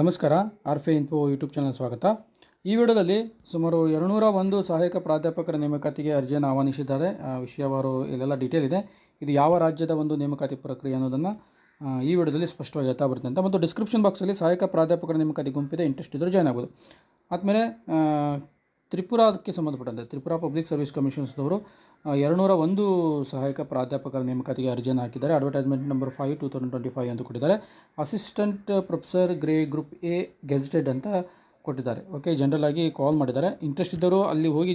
ನಮಸ್ಕಾರ, ಆರ್ಫೆ info YouTube channel ಸ್ವಾಗತ. ಈ ವಿಡಿಯೋದಲ್ಲಿ ಸುಮಾರು ಎರಡುನೂರ ಒಂದು ಸಹಾಯಕ ಪ್ರಾಧ್ಯಾಪಕರ ನೇಮಕಾತಿಗೆ ಅರ್ಜಿಯನ್ನು ಆಹ್ವಾನಿಸಿದ್ದಾರೆ. ವಿಷಯವಾರು ಇಲ್ಲೆಲ್ಲ ಡೀಟೇಲ್ ಇದೆ. ಇದು ಯಾವ ರಾಜ್ಯದ ಒಂದು ನೇಮಕಾತಿ ಪ್ರಕ್ರಿಯೆ ಅನ್ನೋದನ್ನು ಈ ವಿಡಿಯೋದಲ್ಲಿ ಸ್ಪಷ್ಟವಾಗಿ ಹೇಳ್ತಾ ಬರುತ್ತೆ ಅಂತ. ಮತ್ತು ಡಿಸ್ಕ್ರಿಪ್ಷನ್ ಬಾಕ್ಸಲ್ಲಿ ಸಹಾಯಕ ಪ್ರಾಧ್ಯಾಪಕರ ನೇಮಕಾತಿ ಗುಂಪಿದೆ ಇಂಟ್ರೆಸ್ಟ್ ಇದ್ದರೆ ಜಾಯ್ನ್ ಆಗ್ಬೋದು. ಆದಮೇಲೆ ತ್ರಿಪುರಾಕ್ಕೆ ಸಂಬಂಧಪಟ್ಟಂತೆ, ತ್ರಿಪುರಾ ಪಬ್ಲಿಕ್ ಸರ್ವಿಸ್ ಕಮಿಷನ್ಸ್ದವರು ಎರಡುನೂರ ಒಂದು ಸಹಾಯಕ ಪ್ರಾಧ್ಯಾಪಕರ ನೇಮಕಾತಿಗೆ ಅರ್ಜಿಯನ್ನು ಹಾಕಿದ್ದಾರೆ. Advertisement number five two thousand twenty five ಅಂತ ಕೊಟ್ಟಿದ್ದಾರೆ. Assistant professor grey group A gazetted ಅಂತ ಕೊಟ್ಟಿದ್ದಾರೆ. ಓಕೆ ಜನರಲ್ ಆಗಿ ಕಾಲ್ ಮಾಡಿದ್ದಾರೆ. ಇಂಟ್ರೆಸ್ಟ್ ಇದ್ದವರು ಅಲ್ಲಿ ಹೋಗಿ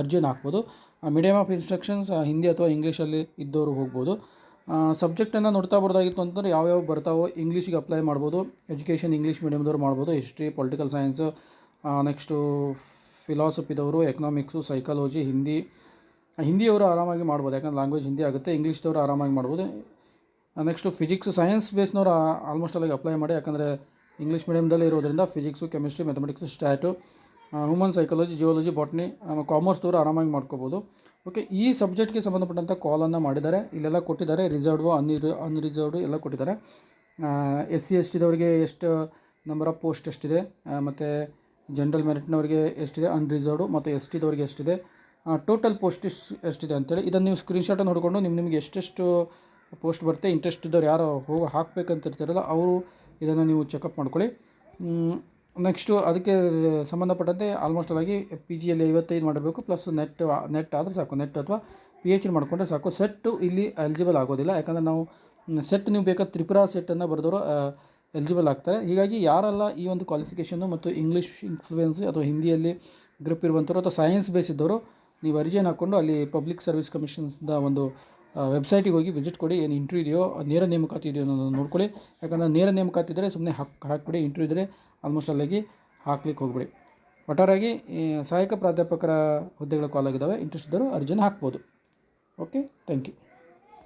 ಅರ್ಜಿಯನ್ನು ಹಾಕ್ಬೋದು. ಮೀಡಿಯಮ್ ಆಫ್ ಇನ್ಸ್ಟ್ರಕ್ಷನ್ಸ್ ಹಿಂದಿ ಅಥವಾ ಇಂಗ್ಲೀಷಲ್ಲಿ ಇದ್ದವರು ಹೋಗ್ಬೋದು. ಸಬ್ಜೆಕ್ಟನ್ನು ನೋಡ್ತಾ ಬರೋದಾಗಿತ್ತು ಅಂತಂದರೆ ಯಾವ್ಯಾವ ಬರ್ತಾವೋ ಇಂಗ್ಲೀಷಿಗೆ ಅಪ್ಲೈ ಮಾಡ್ಬೋದು. ಎಜುಕೇಷನ್ ಇಂಗ್ಲೀಷ್ ಮೀಡಿಯಮ್ದವ್ರು ಮಾಡ್ಬೋದು. ಹಿಸ್ಟ್ರಿ ಪೊಲಿಟಿಕಲ್ ಸೈನ್ಸ್ ನೆಕ್ಸ್ಟು ಫಿಲಾಸಫಿದವರು ಎಕನಾಮಿಕ್ಸು ಸೈಕಾಲಜಿ ಹಿಂದಿ ಹಿಂದಿಯವರು ಆರಾಮಾಗಿ ಮಾಡ್ಬೋದು. ಯಾಕಂದ್ರೆ ಲ್ಯಾಂಗ್ವೇಜ್ ಹಿಂದಿ ಆಗುತ್ತೆ ಇಂಗ್ಲೀಷ್ದವರು ಆರಾಮಾಗಿ ಮಾಡ್ಬೋದು. ನೆಕ್ಸ್ಟು ಫಿಸಿಕ್ಸ್ ಸೈನ್ಸ್ ಬೇಸ್ನವ್ರು ಆಲ್ಮೋಸ್ಟ್ ಅಲ್ಲಿಗೆ ಅಪ್ಲೈ ಮಾಡಿ, ಯಾಕಂದರೆ ಇಂಗ್ಲೀಷ್ ಮೀಡಿಯಮ್ದಲ್ಲಿ ಇರೋದ್ರಿಂದ physics chemistry mathematics stat human psychology geology botany ಕಾಮರ್ಸ್ದವರು ಆರಾಮಾಗಿ ಮಾಡ್ಕೋಬೋದು. ಓಕೆ ಈ ಸಬ್ಜೆಕ್ಟ್ಗೆ ಸಂಬಂಧಪಟ್ಟಂಥ ಕಾಲನ್ನು ಮಾಡಿದ್ದಾರೆ. ಇಲ್ಲೆಲ್ಲ ಕೊಟ್ಟಿದ್ದಾರೆ ರಿಸರ್ವ್ಡು ಅನ್ರಿ ಅನ್ರಿಸರ್ವ್ಡು ಎಲ್ಲ ಕೊಟ್ಟಿದ್ದಾರೆ. ಎಸ್ ಸಿ ಎಸ್ ಟಿದವ್ರಿಗೆ ಎಷ್ಟು ನಂಬರ್ ಆಫ್ ಪೋಸ್ಟ್ ಎಷ್ಟಿದೆ ಮತ್ತು ಜನರಲ್ ಮೆರಿಟ್ನವರಿಗೆ ಎಷ್ಟಿದೆ? ಅನ್ರಿಸರ್ವ್ಡು ಮತ್ತು ಎಸ್ ಟಿದವರಿಗೆ ಎಷ್ಟಿದೆ ಟೋಟಲ್ ಪೋಸ್ಟ್ ಎಷ್ಟಿದೆ ಅಂತೇಳಿ ಇದನ್ನು ನೀವು ಸ್ಕ್ರೀನ್ಶಾಟನ್ನು ನೋಡಿಕೊಂಡು ನಿಮ್ಮ ನಿಮಗೆ ಎಷ್ಟೆಷ್ಟು ಪೋಸ್ಟ್ ಬರುತ್ತೆ ಇಂಟ್ರೆಸ್ಟ್ ಇದ್ದವ್ರು ಯಾರು ಹೋಗಿ ಹಾಕಬೇಕಂತ ಇರ್ತಾರಲ್ಲ ಅವರು ಇದನ್ನು ನೀವು ಚೆಕಪ್ ಮಾಡ್ಕೊಳ್ಳಿ. ನೆಕ್ಸ್ಟು ಅದಕ್ಕೆ ಸಂಬಂಧಪಟ್ಟಂತೆ ಆಲ್ಮೋಸ್ಟ್ ಆಗಿ ಪಿ ಜಿಯಲ್ಲಿ ಐವತ್ತೈದು ಮಾಡಬೇಕು ಪ್ಲಸ್ ನೆಟ್ ನೆಟ್ ಆದರೆ ಸಾಕು ನೆಟ್ ಅಥವಾ ಪಿ ಎಚ್ ಡಿ ಮಾಡಿಕೊಂಡ್ರೆ ಸಾಕು. ಸೆಟ್ಟು ಇಲ್ಲಿ ಎಲಿಜಿಬಲ್ ಆಗೋದಿಲ್ಲ, ಯಾಕಂದರೆ ನಾವು ಸೆಟ್ ನೀವು ಬೇಕಾದ ತ್ರಿಪುರಾ ಸೆಟ್ಟನ್ನು ಬರೆದವರು ಎಲಿಜಿಬಲ್ ಆಗ್ತಾರೆ. ಹೀಗಾಗಿ ಯಾರೆಲ್ಲ ಈ ಒಂದು ಕ್ವಾಲಿಫಿಕೇಷನ್ನು ಮತ್ತು ಇಂಗ್ಲೀಷ್ ಇನ್ಫ್ಲೂಯೆನ್ಸ್ ಅಥವಾ ಹಿಂದಿಯಲ್ಲಿ ಗ್ರಿಪ್ ಇರುವಂಥವ್ರು ಅಥವಾ ಸೈನ್ಸ್ ಬೇಸ್ ಇದ್ದವರು, ನೀವು ಅರ್ಜಿಯನ್ನು ಹಾಕ್ಕೊಂಡು ಅಲ್ಲಿ ಪಬ್ಲಿಕ್ ಸರ್ವಿಸ್ ಕಮಿಷನ್ಸ್ದ ಒಂದು ವೆಬ್ಸೈಟಿಗೆ ಹೋಗಿ ವಿಸಿಟ್ ಕೊಡಿ. ಏನು ಇಂಟ್ರ್ಯೂ ಇದೆಯೋ, ನೇರ ನೇಮಕಾತಿ ಇದೆಯೋ ಅನ್ನೋದನ್ನು ನೋಡ್ಕೊಳ್ಳಿ. ಯಾಕಂದರೆ ನೇರ ನೇಮಕಾತಿ ಇದ್ದರೆ ಸುಮ್ಮನೆ ಹಾಕಿ, ಹಾಕಿಬಿಡಿ. ಇಂಟ್ರ್ಯೂ ಇದ್ದರೆ ಆಲ್ಮೋಸ್ಟ್ ಅಲ್ಲಿಗೆ ಹಾಕ್ಲಿಕ್ಕೆ ಹೋಗ್ಬಿಡಿ. ಒಟ್ಟಾರಾಗಿ ಸಹಾಯಕ ಪ್ರಾಧ್ಯಾಪಕರ ಹುದ್ದೆಗಳ ಕಾಲಾಗಿದ್ದಾವೆ ಇಂಟ್ರೆಸ್ಟ್ ಇದ್ದರು ಅರ್ಜಿನ ಹಾಕ್ಬೋದು. Okay thank you